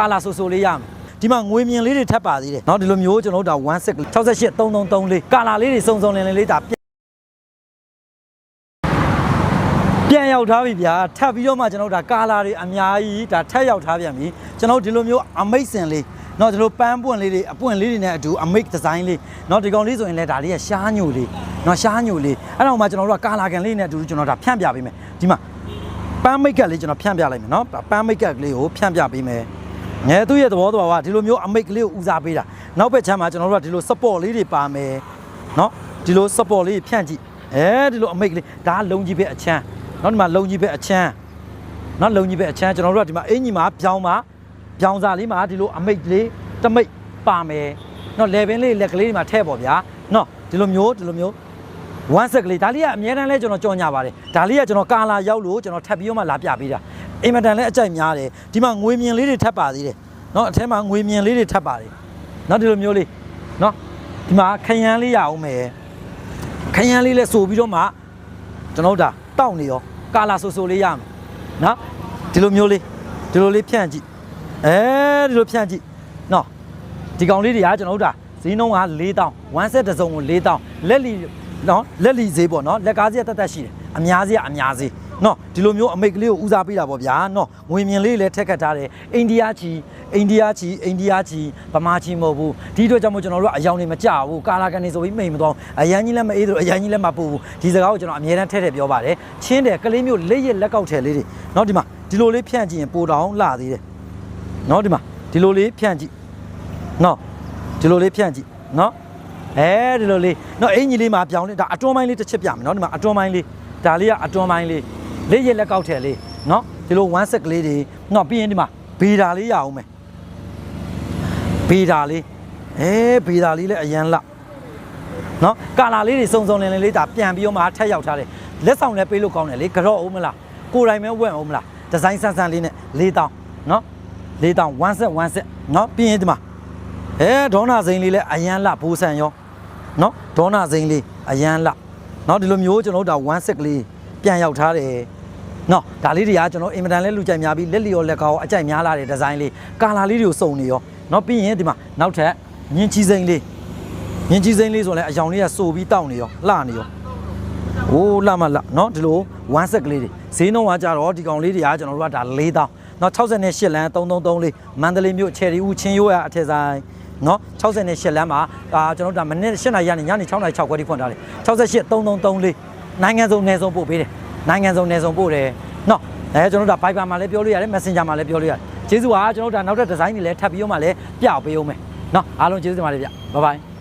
ကာလာဆိုဆိုလေးရမယ်ဒီမှာငွေမြင်လေးတွေထပ်ပါသေးတယ်เนาะဒီလိုမျိုးကျွန်တော်တို့ဒါ16 68 3334ကာလာလေးတွေစုံစုံလင်လင်လေးဒါပြန်ပြန်ရောက်ထားပြီဗျာထပ်ပြီးတော့မှကျွန်တော်တို့ဒါကာလာတွေအများကြီးဒါထပ်ရောက်ထားပြန်ပြီကျွန်တော်တို့ဒီလိုမျိုးအမိတ်စင်လေးเนาะဒီလိုပန်းပွင့်လေးတွေအပွင့်လေးတွေနဲ့အတူအမိတ်ဒီဇိုင်းလေးเนาะဒီကောင်လေးဆိုရင်လည်းဒါလေးကရှားညိုလေးเนาะရှားညိုလေးအဲ့တော့မှကျွန်တော်တို့ကကာလာကန်လေးနဲ့အတူကျွန်တော်ဒါဖြန့်ပြပေးမယ်ဒီမှာ ပန်းမိတ်ကပ်လေးကျွန်တော်ဖြန့်ပြလိုက်မယ်နော်ပန်းမိတ်ကပ်ကလေးကိုဖြန့်ပြပေးမယ် ငယ်သူ့ရဲ့သဘောတဘာဝဒီလိုမျိုးအမိတ်ကလေးကိုဦးစားပေးတာနောက်ဘက်ချမ်းမှာကျွန်တော်တို့ကဒီလို support လေးတွေပါမယ်နော်ဒီလို support လေးဖြန့်ကြည့်အဲဒီလိုအမိတ်ကလေးဒါကလုံကြီးပဲအချမ်းနော်ဒီမှာလုံကြီးပဲအချမ်းနော်လုံကြီးပဲအချမ်းကျွန်တော်တို့ကဒီမှာအင်ကြီးမှာပြောင်းပါပြောင်းစာလေးမှာဒီလိုအမိတ်ကလေးတမိတ်ပါမယ်နော် level လေးလက်ကလေးတွေမှာထည့်ပေါ့ဗျာနော်ဒီလိုမျိုးဒီလိုမျိုး one set ကလေးဒါလေးကအများတန်းလဲကျွန်တော်ကြော်ညာပါတယ်ဒါလေးကကျွန်တော်ကာလာရောက်လို့ကျွန်တော်ထပ်ပြီးတော့မှလာပြပေးတာ အင်မတန်လည်းအကြိုက်များတယ်ဒီမှာငွေမြင်လေးတွေထပ်ပါသေးတယ်နော်အထဲမှာငွေမြင်လေးတွေထပ်ပါတယ်နော်ဒီလိုမျိုးလေးနော်ဒီမှာခရမ်းလေးရအောင်မယ်ခရမ်းလေးလဲဆိုပြီးတော့မှကျွန်တော်တို့ဒါတောက်နေရောကာလာဆိုဆိုလေးရမယ်နော်ဒီလိုမျိုးလေးဒီလိုလေးဖြန့်ကြည့်အဲဒီလိုဖြန့်ကြည့်နော်ဒီကောင်လေးတွေကကျွန်တော်တို့ဒါဈေးနှုန်းက4000ဝမ်းဆက်တစ်စုံကို4000လက်လီနော်လက်လီဈေးပေါ့နော်လက်ကားဈေးတက်တက်ရှိတယ်အများဈေးကအများဈေးနော်ဒီလိုမျိုးအမိတ်ကလေးကိုဦးစားပေးတာပေါ့ဗျာနော်ငွေမြင်လေးလည်းထက်ခတ်ထားတယ်အိန္ဒိယချီအိန္ဒိယချီအိန္ဒိယချီဗမာချီမဟုတ်ဘူးဒီအတွက်ကြောင့်မို့ကျွန်တော်တို့ကအယောင်နေမကြဘူးကာလာကန်နေဆိုပြီးမိန်မသွားဘူးအရန်ကြီးလည်းမအေးသလိုအရန်ကြီးလည်းမပူဘူးဒီစကားကိုကျွန်တော်အမြဲတမ်းထည့်ထည့်ပြောပါတယ်ချင်းတယ်ကလေးမျိုးလက်ရလက်ကောက်ထည်လေးတွေနော်ဒီမှာဒီလိုလေးဖြန့်ကြည့်ရင်ပိုတောင်လှသေးတယ်နော်ဒီမှာဒီလိုလေးဖြန့်ကြည့်နော်ဒီလိုလေးဖြန့်ကြည့်နော်အဲဒီလိုလေးနော်အင်ကြီးလေးမှာပြောင်းလေးဒါအတွန်းပိုင်းလေးတစ်ချက်ပြမယ်နော်ဒီမှာအတွန်းပိုင်းလေးဒါလေးကအတွန်းပိုင်းလေး လေးရက်လက်ကောက်ထည်လေးနော်ဒီလို1 set ကလေးတွေနော်ပြီးရင်ဒီမှာဘေဒါလေးရအောင်မယ်ဘေဒါလေးအဲဘေဒါလေးလည်းအရန်လှနော်ကာလာလေးတွေစုံစုံလင်လင်လေးဒါပြန်ပြီးတော့မှထက်ရောက်ထားတယ်လက်ဆောင်လည်းပေးလို့ကောင်းတယ်လေကြော့အောင်မလားကိုယ်တိုင်ပဲဝက်အောင်မလားဒီဇိုင်းဆန်းဆန်းလေးနဲ့4000နော်4000 1 set 1 set နော်ပြီးရင်ဒီမှာအဲဒေါနာစိန်လေးလည်းအရန်လှဘူဆန်ရောနော်ဒေါနာစိန်လေးအရန်လှနော်ဒီလိုမျိုးကျွန်တော်တို့ဒါ1 set ကလေးပြန်ရောက်ထားတယ် နော်ဒါလေးတွေကကျွန်တော်အင်မတန်လဲလူကြိုက်များပြီးလက်လီရောလက်ကောက်အကြိုက်များလာတဲ့ဒီဇိုင်းလေးကာလာလေးတွေကိုစုံနေရောနော်ပြီးရင်ဒီမှာနောက်ထပ်မြင်းချီစိန်လေးမြင်းချီစိန်လေးဆိုလည်းအယောင်လေးကစိုးပြီးတောက်နေရောလှနေရောโอ้လှမလှနော်ဒီလို1 set ကလေးတွေဈေးနှုန်းကကြတော့ဒီကောင်လေးတွေကကျွန်တော်တို့ကဒါ4000နော်68လမ်း3334မန္တလေးမြို့ချယ်ရီဦးချင်းရိုးရအထက်ဆိုင်နော်68လမ်းမှာအာကျွန်တော်တို့ဒါမနေ့7နာရီကနေညနေ6နာရီ6ခွဲထိဖွင့်ထားတယ်68 3334နိုင်ငံစုံနယ်စုံပို့ပေးတယ် နိုင်ငံစုံနယ်စုံပို့တယ်နော်အဲကျွန်တော်တို့ဒါ Viber မှာလည်းပြောလို့ရတယ် Messenger မှာလည်းပြောလို့ရတယ်ကျေးဇူးပါကျွန်တော်တို့ဒါနောက်ထပ်ဒီဇိုင်းတွေလည်းထပ်ပြီးတော့မှလည်းပြပေးအောင်မယ်နော်အားလုံးကျေးဇူးတင်ပါတယ်ဗျ Bye bye